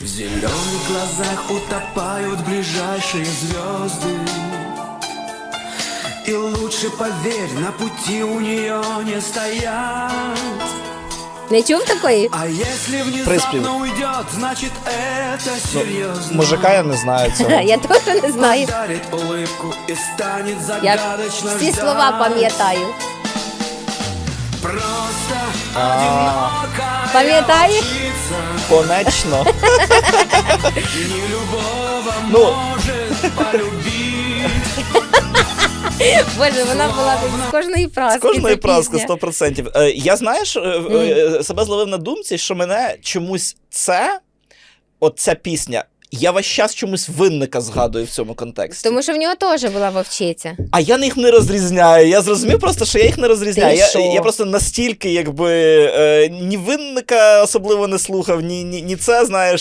В зеленых глазах утопают ближайшие звезды И лучше поверь, на пути у нее не стоять Не чув такої? А если Приспев. внезапно уйдет, значит это серьезно Мужика я не знаю цього. Я теж не знаю. Подарит улыбку и станет Я загадочно всі ждать. слова пам'ятаю. Просто одинокая Пам'ятаєш? Конечно. Ну. Боже, вона була з кожної праски. З кожної праски 100%. Е, Я знаєш, е, е, себе зловив на думці, що мене чомусь це, от ця пісня, я весь час чомусь винника згадую в цьому контексті. Тому що в нього теж була вовчиця. А я їх не розрізняю. Я зрозумів просто, що я їх не розрізняю. Ти Я, я просто настільки, якби е, ні винника особливо не слухав, ні, ні, ні це, знаєш,